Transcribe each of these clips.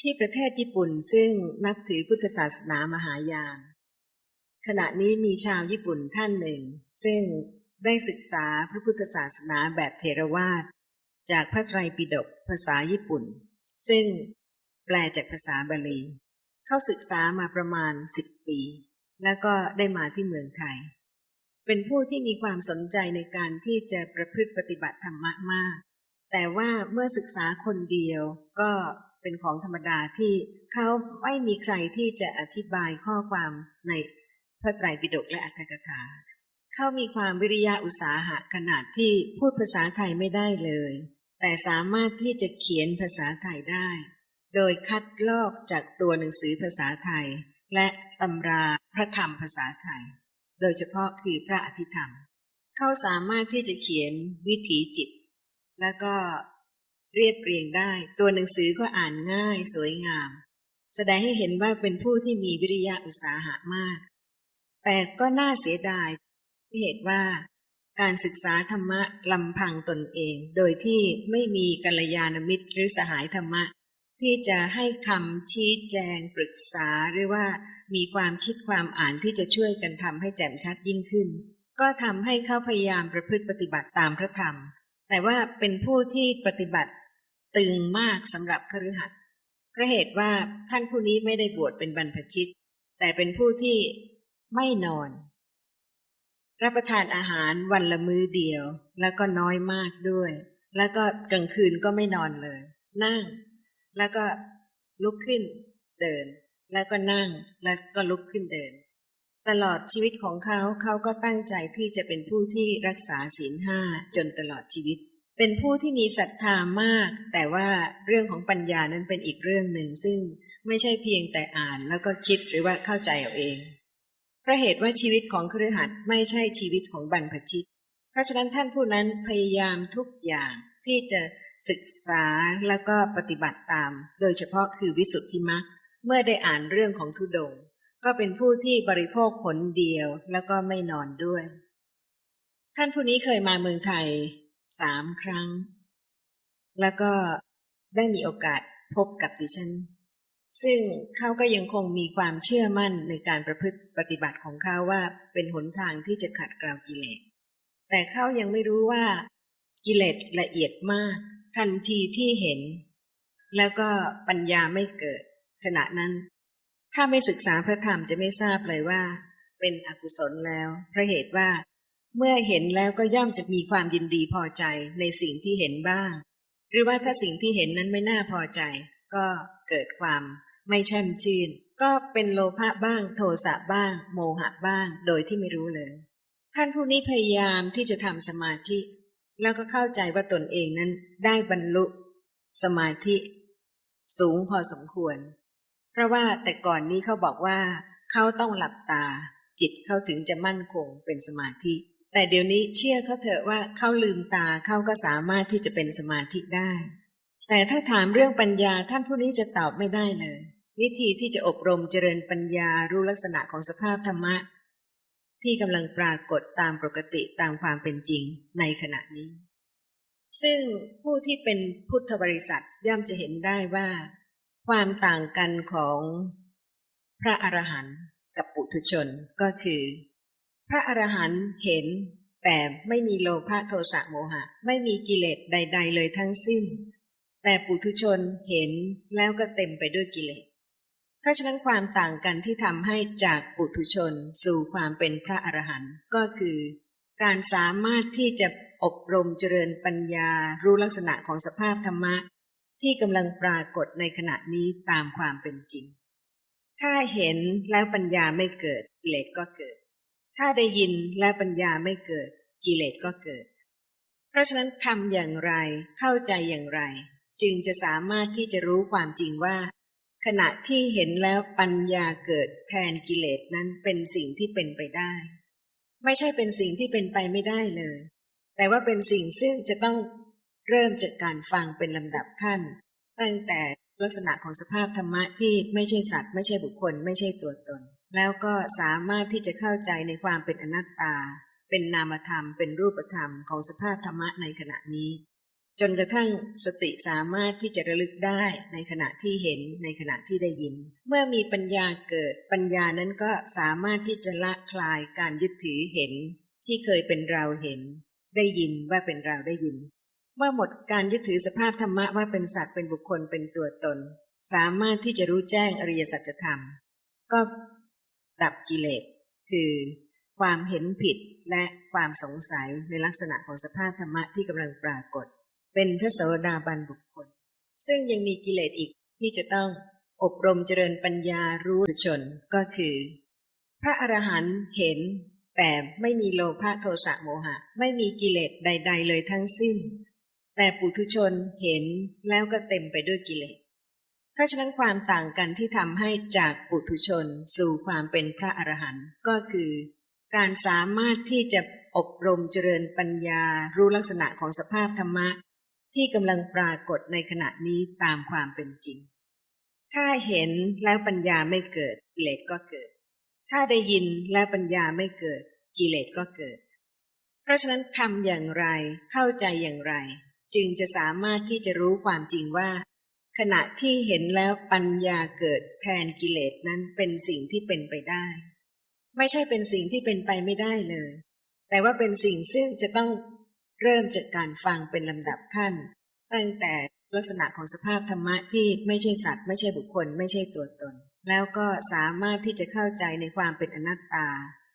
ที่ประเทศญี่ปุ่นซึ่งนับถือพุทธศาสนามหายาน ขณะนี้มีชาวญี่ปุ่นท่านหนึ่ง ซึ่งได้ศึกษาพระพุทธศาสนาแบบเทรวาสจากพระไตรปิฎกภาษาญี่ปุ่น ซึ่งแปลจากภาษาบาลี เข้าศึกษามาประมาณสิบปี แล้วก็ได้มาที่เมืองไทย เป็นผู้ที่มีความสนใจในการที่จะประพฤติปฏิบัติธรรมะมาก แต่ว่าเมื่อศึกษาคนเดียวก็ เป็นของธรรมดาที่เขาไม่มีใครที่จะอธิบายข้อความในพระไตรปิฎกและอัตถกถา เขามีความวิริยะอุตสาหะขนาดที่พูดภาษาไทยไม่ได้เลย แต่สามารถที่จะเขียนภาษาไทยได้ โดยคัดลอกจากตัวหนังสือภาษาไทย และตำราพระธรรมภาษาไทย โดยเฉพาะคือพระอภิธรรม เขาสามารถที่จะเขียนวิถีจิต แล้วก็ เรียบเรียงได้ ตัวหนังสือก็อ่านง่าย สวยงาม แสดงให้เห็นว่าเป็นผู้ที่มีวิริยะอุตสาหะมาก แต่ก็น่าเสียดายที่เหตุว่าการศึกษาธรรมะลำพังตนเอง โดยที่ไม่มีกัลยาณมิตรหรือสหายธรรมะ ที่จะให้คำชี้แจงปรึกษาหรือว่ามีความคิดความอ่านที่จะช่วยกันทำให้แจ่มชัดยิ่งขึ้น ก็ทำให้เขาพยายามประพฤติปฏิบัติตามพระธรรม แต่ว่าเป็นผู้ที่ปฏิบัติ ตึงมากสำหรับคฤหัสถ์เพราะเหตุว่าท่านผู้นี้ไม่ได้บวชเป็นบรรพชิต แต่เป็นผู้ที่ไม่นอน รับประทานอาหารวันละมื้อเดียว แล้วก็น้อยมากด้วย แล้วก็กลางคืนก็ไม่นอนเลย นั่ง แล้วก็ลุกขึ้นเดิน แล้วก็นั่งแล้วก็ลุกขึ้นเดิน ตลอดชีวิตของเขาเขาก็ตั้งใจที่จะเป็นผู้ที่รักษาศีลห้าจนตลอดชีวิต เป็นผู้ที่มีศรัทธามาก แต่ว่าเรื่องของปัญญานั้นเป็นอีกเรื่องหนึ่ง ซึ่งไม่ใช่เพียงแต่อ่านแล้วก็คิดหรือว่าเข้าใจเอาเองเพราะเหตุว่าชีวิตของครือขัดไม่ใช่ชีวิตของบรรพชิต เพราะฉะนั้นท่านผู้นั้นพยายามทุกอย่างที่จะศึกษาแล้วก็ปฏิบัติตาม โดยเฉพาะคือวิสุทธิมรรคเมื่อได้อ่านเรื่องของทุดง ก็เป็นผู้ที่บริโภคผลเดียวแล้วก็ไม่นอนด้วย ท่านผู้นี้เคยมาเมืองไทย สามครั้ง แล้วก็ได้มีโอกาสพบกับดิฉัน ซึ่งเขาก็ยังคงมีความเชื่อมั่นในการประพฤติปฏิบัติของเขาว่าเป็นหนทางที่จะขัดเกลากิเลส แต่เขายังไม่รู้ว่ากิเลสละเอียดมาก ทันทีที่เห็น แล้วก็ปัญญาไม่เกิด ขณะนั้น ถ้าไม่ศึกษาพระธรรมจะไม่ทราบเลยว่า เป็นอกุศลแล้วเพราะเหตุว่า เมื่อเห็นแล้วก็ย่อมจะมีความยินดีพอใจในสิ่งที่เห็นบ้าง หรือว่าถ้าสิ่งที่เห็นนั้นไม่น่าพอใจ ก็เกิดความไม่แช่มชื่น ก็เป็นโลภะบ้าง โทสะบ้าง โมหะบ้าง โดยที่ไม่รู้เลย ท่านผู้นี้พยายามที่จะทำสมาธิ แล้วก็เข้าใจว่าตนเองนั้นได้บรรลุสมาธิสูงพอสมควร เพราะว่าแต่ก่อนนี้เขาบอกว่า เขาต้องหลับตา จิตเขาถึงจะมั่นคงเป็นสมาธิ แต่เดี๋ยวนี้เชื่อเขาเถอะว่าเขาลืมตาเขาก็สามารถที่จะเป็นสมาธิได้ แต่ถ้าถามเรื่องปัญญาท่านผู้นี้จะตอบไม่ได้เลย วิธีที่จะอบรมเจริญปัญญารู้ลักษณะของสภาพธรรมะ ที่กำลังปรากฏตามปกติตามความเป็นจริงในขณะนี้ ซึ่งผู้ที่เป็นพุทธบริษัทย่อมจะเห็นได้ว่า ความต่างกันของพระอรหันต์กับปุถุชนก็คือ ระอรหันต์เห็น แต่ไม่มีโลภะโทสะโมหะ ไม่มีกิเลสใด ๆ เลยทั้งสิ้น แต่ปุถุชนเห็นแล้วก็เต็มไปด้วยกิเลสเพราะฉะนั้นความต่างกันที่ทำให้จากปุถุชนสู่ความเป็นพระอรหันต์ก็คือ การสามารถที่จะอบรมเจริญปัญญารู้ลักษณะของสภาพธรรมะ ที่กำลังปรากฏในขณะนี้ตามความเป็นจริง ถ้าเห็นแล้วปัญญาไม่เกิดกิเลสก็เกิด ถ้าได้ยินและปัญญาไม่เกิด กิเลสก็เกิด เพราะฉะนั้นทำอย่างไรเข้าใจอย่างไร จึงจะสามารถที่จะรู้ความจริงว่า ขณะที่เห็นแล้วปัญญาเกิดแทนกิเลสนั้นเป็นสิ่งที่เป็นไปได้ ไม่ใช่เป็นสิ่งที่เป็นไปไม่ได้เลย แต่ว่าเป็นสิ่งซึ่งจะต้องเริ่มจากการฟังเป็นลำดับขั้น ตั้งแต่ลักษณะของสภาพธรรมะที่ไม่ใช่สัตว์ ไม่ใช่บุคคล ไม่ใช่ตัวตน แล้วก็สามารถที่จะเข้าใจในความเป็นอนัตตา เป็นนามธรรม เป็นรูปธรรมของสภาพธรรมะในขณะนี้ จนกระทั่งสติสามารถที่จะระลึกได้ในขณะที่เห็นในขณะที่ได้ยิน เมื่อมีปัญญาเกิดปัญญานั้นก็สามารถที่จะละคลายการยึดถือเห็น ที่เคยเป็นเราเห็น ได้ยินว่าเป็นเราได้ยิน เมื่อหมดการยึดถือสภาพธรรมะว่าเป็นสัตว์เป็นบุคคลเป็นตัวตน สามารถที่จะรู้แจ้งอริยสัจธรรม ก็ ดับกิเลสคือความเห็นผิดและความสงสัยในลักษณะของสภาพธรรมะที่กำลังปรากฏ เป็นพระโสดาบันบุคคล ซึ่งยังมีกิเลสอีกที่จะต้องอบรมเจริญปัญญารู้ชนก็คือ พระอรหันต์เห็นแต่ไม่มีโลภะโทสะโมหะ ไม่มีกิเลสใด ๆ เลยทั้งสิ้น แต่ปุถุชนเห็นแล้วก็เต็มไปด้วยกิเลส เพราะฉะนั้นความต่างกันที่ทำให้จากปุถุชนสู่ความเป็นพระอรหันต์ก็คือ การสามารถที่จะอบรมเจริญปัญญารู้ลักษณะของสภาพธรรมะ ที่กำลังปรากฏในขณะนี้ตามความเป็นจริง ถ้าเห็นแล้วปัญญาไม่เกิดกิเลสก็เกิด ถ้าได้ยินแล้วปัญญาไม่เกิดกิเลสก็เกิด เพราะฉะนั้นทำอย่างไรเข้าใจอย่างไร จึงจะสามารถที่จะรู้ความจริงว่า ขณะที่เห็นแล้วปัญญาเกิดแทนกิเลสนั้นเป็นสิ่งที่เป็นไปได้ ไม่ใช่เป็นสิ่งที่เป็นไปไม่ได้เลย แต่ว่าเป็นสิ่งซึ่งจะต้องเริ่มจากการฟังเป็นลำดับขั้น ตั้งแต่ลักษณะของสภาพธรรมะที่ไม่ใช่สัตว์ ไม่ใช่บุคคล ไม่ใช่ตัวตน แล้วก็สามารถที่จะเข้าใจในความเป็นอนัตตา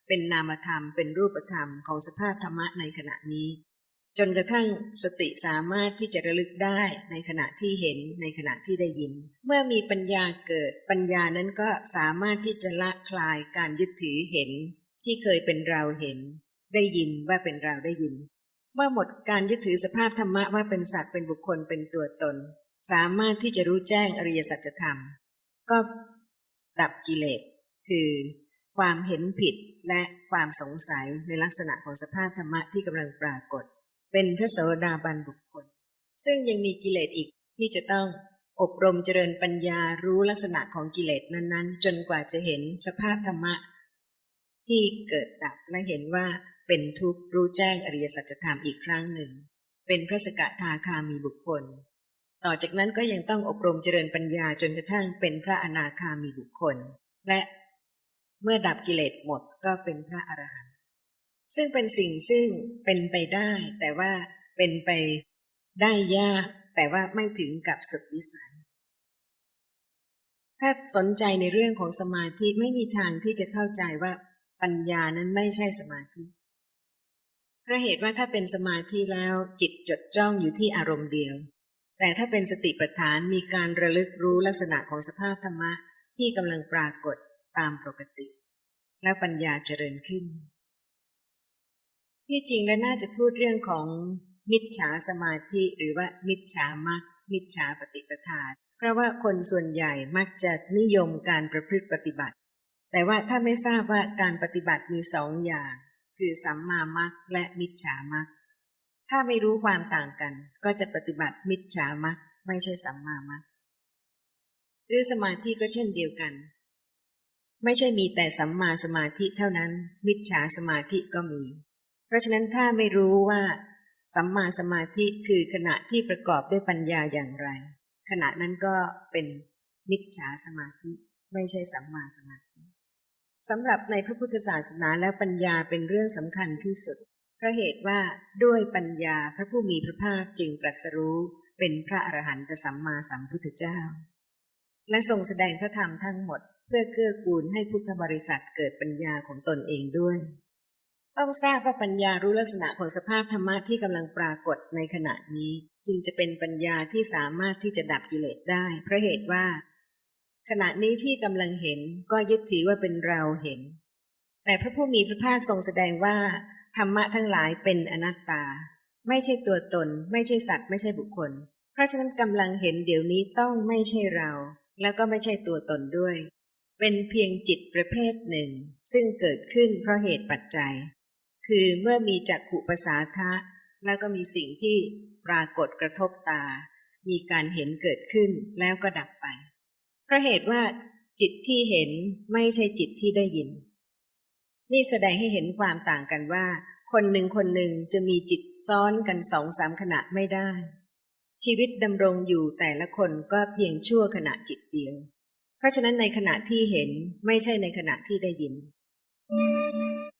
เป็นนามธรรม เป็นรูปธรรมของสภาพธรรมะในขณะนี้ จนกระทั่งสติสามารถที่จะระลึกได้ในขณะที่เห็นในขณะที่ได้ยิน เมื่อมีปัญญาเกิดปัญญานั้นก็สามารถที่จะละคลายการยึดถือเห็น ที่เคยเป็นเราเห็น ได้ยินว่าเป็นเราได้ยิน เมื่อหมดการยึดถือสภาพธรรมะว่าเป็นสัตว์เป็นบุคคลเป็นตัวตน สามารถที่จะรู้แจ้งอริยสัจธรรม ก็ดับกิเลสคือความเห็นผิดและความสงสัยในลักษณะของสภาพธรรมะที่กำลังปรากฏ เป็นพระโสดาบันบุคคล ซึ่งยังมีกิเลสอีกที่จะต้องอบรมเจริญปัญญารู้ลักษณะของกิเลสนั้นๆ จนกว่าจะเห็นสภาพธรรมะ ที่เกิดดับและเห็นว่าเป็นทุกข์รู้แจ้งอริยสัจธรรมอีกครั้งหนึ่ง เป็นพระสกทาคามีบุคคล ต่อจากนั้นก็ยังต้องอบรมเจริญปัญญาจนกระทั่งเป็นพระอนาคามีบุคคล และเมื่อดับกิเลสหมดก็เป็นพระอรหันต์ ซึ่งเป็นสิ่งซึ่งเป็นไปได้ แต่ว่าเป็นไปได้ยาก แต่ว่าไม่ถึงกับสุดวิสัยถ้าสนใจในเรื่องของสมาธิไม่มีทางที่จะเข้าใจว่าปัญญานั้นไม่ใช่สมาธิเพราะเหตุว่าถ้าเป็นสมาธิแล้วจิตจดจ้องอยู่ที่อารมณ์เดียว แต่ถ้าเป็นสติปัฏฐานมีการระลึกรู้ลักษณะของสภาพธรรมะที่กำลังปรากฏตามปกติ และปัญญาเจริญขึ้น ที่จริงและน่าจะพูดเรื่องของมิจฉาสมาธิหรือว่ามิจฉามักมิจฉาปฏิปทา เพราะว่าคนส่วนใหญ่มักจะนิยมการประพฤติปฏิบัติ แต่ว่าถ้าไม่ทราบว่าการปฏิบัติมีสองอย่าง คือสัมมามักและมิจฉามักถ้าไม่รู้ความต่างกัน ก็จะปฏิบัติมิจฉามักไม่ใช่สัมมามักหรือสมาธิก็เช่นเดียวกัน ไม่ใช่มีแต่สัมมาสมาธิเท่านั้น มิจฉาสมาธิก็มี เพราะฉะนั้นถ้าไม่รู้ว่า สัมมาสมาธิคือขณะที่ประกอบด้วยปัญญาอย่างไร ขณะนั้นก็เป็นมิจฉาสมาธิ ไม่ใช่สัมมาสมาธิสำหรับในพระพุทธศาสนาแล้วปัญญาเป็นเรื่องสำคัญที่สุดเพราะเหตุว่าด้วยปัญญาพระผู้มีพระภาคจึงตรัสรู้เป็นพระอรหันตสัมมาสัมพุทธเจ้า และทรงแสดงพระธรรมทั้งหมดเพื่อเกื้อกูลให้พุทธบริษัทเกิดปัญญาของตนเองด้วย ต้องทราบว่าปัญญารู้ลักษณะของสภาพธรรมะที่กำลังปรากฏในขณะนี้ จึงจะเป็นปัญญาที่สามารถที่จะดับกิเลสได้ เพราะเหตุว่า ขณะนี้ที่กำลังเห็นก็ยึดถือว่าเป็นเราเห็น แต่พระผู้มีพระภาคทรงแสดงว่า ธรรมะทั้งหลายเป็นอนัตตา ไม่ใช่ตัวตน ไม่ใช่สัตว์ ไม่ใช่บุคคล เพราะฉะนั้นกำลังเห็นเดี๋ยวนี้ต้องไม่ใช่เรา แล้วก็ไม่ใช่ตัวตนด้วย เป็นเพียงจิตประเภทหนึ่ง ซึ่งเกิดขึ้นเพราะเหตุปัจจัย คือเมื่อมีจักขุปสาทะ แล้วก็มีสิ่งที่ปรากฏกระทบตา มีการเห็นเกิดขึ้นแล้วก็ดับไป เพราะเหตุว่าจิตที่เห็นไม่ใช่จิตที่ได้ยิน นี่แสดงให้เห็นความต่างกันว่า คนหนึ่งคนหนึ่งจะมีจิตซ้อนกันสองสามขณะไม่ได้ ชีวิตดำรงอยู่แต่ละคนก็เพียงชั่วขณะจิตเดียว เพราะฉะนั้นในขณะที่เห็นไม่ใช่ในขณะที่ได้ยิน